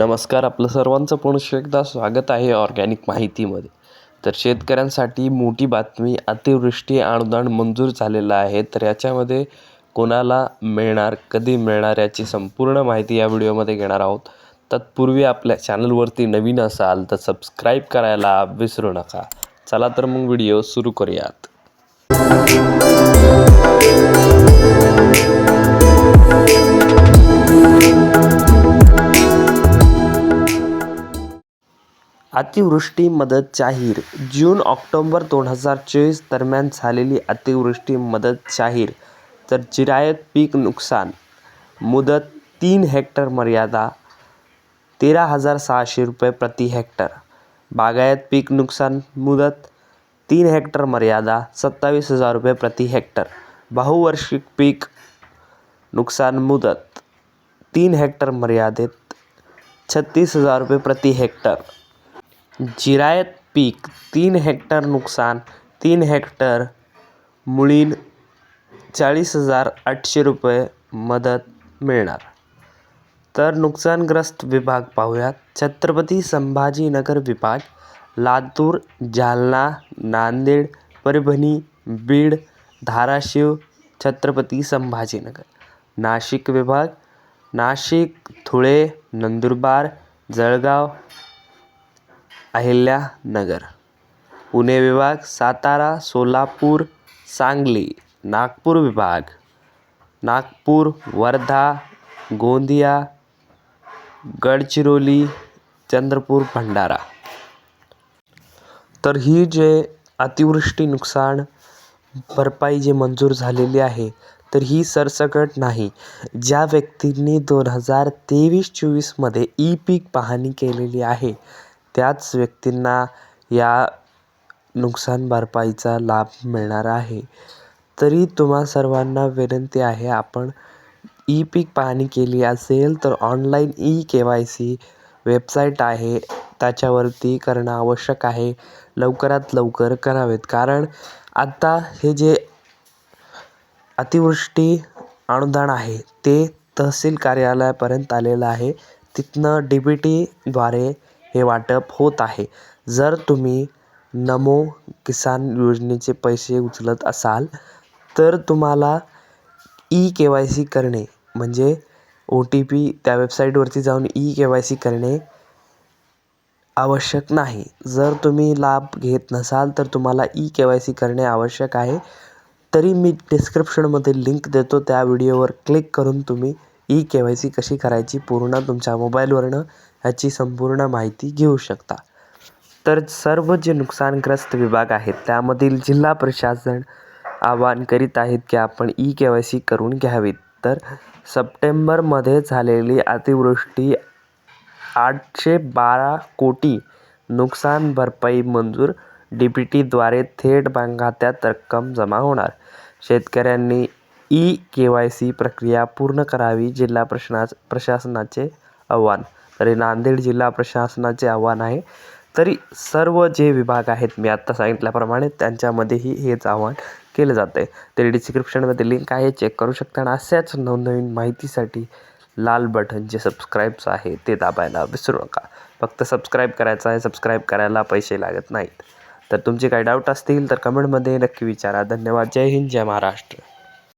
नमस्कार आपलं सर्वांचं पुनश एकदा स्वागत आहे ऑर्गॅनिक माहितीमध्ये. तर शेतकऱ्यांसाठी मोठी बातमी अतिवृष्टी अनुदान मंजूर झालेलं आहे. तर याच्यामध्ये कोणाला मिळणार कधी मिळणार याची संपूर्ण माहिती या व्हिडिओमध्ये घेणार आहोत. तत्पूर्वी आपल्या चॅनलवरती नवीन असाल तर सबस्क्राईब करायला विसरू नका. चला तर मग व्हिडिओ सुरू करूयात. अतिवृष्टी मदत जाहीर. जून ऑक्टोंबर दोन हजार चोवीस दरम्यान झालेली अतिवृष्टी मदत जाहीर. तर जिरायत पीक नुकसान. मुदत तीन हेक्टर मर्यादा तेरा हजार सहाशे रुपये प्रति हेक्टर. बागायत पीक नुकसान मुदत तीन हेक्टर मर्यादा सत्तावीस हजार रुपये प्रति हेक्टर. बहुवार्षिक पीक नुकसान मुदत तीन हेक्टर मर्यादेत छत्तीस हजार रुपये प्रति हेक्टर. जिरायत पीक, तीन हेक्टर नुकसान, तीन हेक्टर मुळीन चाळीस हज़ार आठशे रुपये मदत मिळणार. तर नुकसानग्रस्त विभाग पाहूयात. छत्रपती संभाजीनगर विभाग, लातूर, जालना, नांदेड, परभणी, बीड, धाराशिव, छत्रपती संभाजीनगर. नाशिक विभाग, नाशिक, धुळे, नंदुरबार, जळगाव अहिल्यानगर पुणे विभाग सातारा सोलापूर सांगली. नागपूर विभाग. नागपूर वर्धा गोंदिया गडचिरोली चंद्रपूर भंडारा. तर ही जे अतिवृष्टी नुकसान भरपाई जे मंजूर झालेली आहे तर ही सरसकट नाही. ज्या व्यक्तींनी दोन हजार तेवीस चोवीसमध्ये ई पीक पाहणी केलेली आहे त्याच व्यक्तींना या नुकसान भरपाईचा लाभ मिळणार आहे. तरी तुम्हा सर्वांना विनंती आहे आपण ई पीक पाहणी केली असेल तर online e K Y C website आहे त्याच्यावरती करणं आवश्यक आहे. लवकरात लवकर करावेत. कारण आत्ता हे जे अतिवृष्टी अनुदान आहे ते तहसील कार्यालयापर्यंत आलेलं आहे. तिथनं डी बी टीद्वारे हे वाटप होत आहे. जर तुम्ही नमो किसान योजनेचे पैसे उचलत असाल तर तुम्हाला ई के वाय सी करणे म्हणजे ओ टी पी त्या वेबसाईटवरती जाऊन ई के वाय सी करणे आवश्यक नाही. जर तुम्ही लाभ घेत नसाल तर तुम्हाला ई के वाय सी करणे आवश्यक आहे. तरी मी डिस्क्रिप्शनमध्ये लिंक देतो त्या व्हिडिओवर क्लिक करून तुम्ही ई के वाय सी कशी करायची पूर्ण तुमच्या मोबाईलवरनं ह्याची संपूर्ण माहिती घेऊ शकता. तर सर्व जे नुकसानग्रस्त विभाग आहेत त्यामधील जिल्हा प्रशासन आवाहन करीत आहेत की आपण ई के वाय सी करून घ्यावीत. तर सप्टेंबरमध्ये झालेली अतिवृष्टी आठशे बारा कोटी नुकसान भरपाई मंजूर डी बी टीद्वारे थेट बँक खात्यात रक्कम जमा होणार. शेतकऱ्यांनी ई के वाय सी प्रक्रिया पूर्ण करावी जिल्हा प्रश्ना प्रशासनाचे आव्हान. तरी नांदेड जिल्हा प्रशासनाचे आव्हान आहे. तरी सर्व जे विभाग आहेत मी आत्ता सांगितल्याप्रमाणे त्यांच्यामध्येही हेच आव्हान केलं जातं आहे तरी डिस्क्रिप्शनमध्ये लिंक आहे चेक करू शकता. आणि अशाच नवनवीन माहितीसाठी लाल बटन जे सबस्क्राईबचं आहे ते दाबायला विसरू नका. फक्त सबस्क्राईब करायचं आहे सबस्क्राईब करायला पैसे लागत नाहीत. तर तुमचे काही डाऊट असतील तर कमेंटमध्ये नक्की विचारा. धन्यवाद. जय हिंद जय महाराष्ट्र.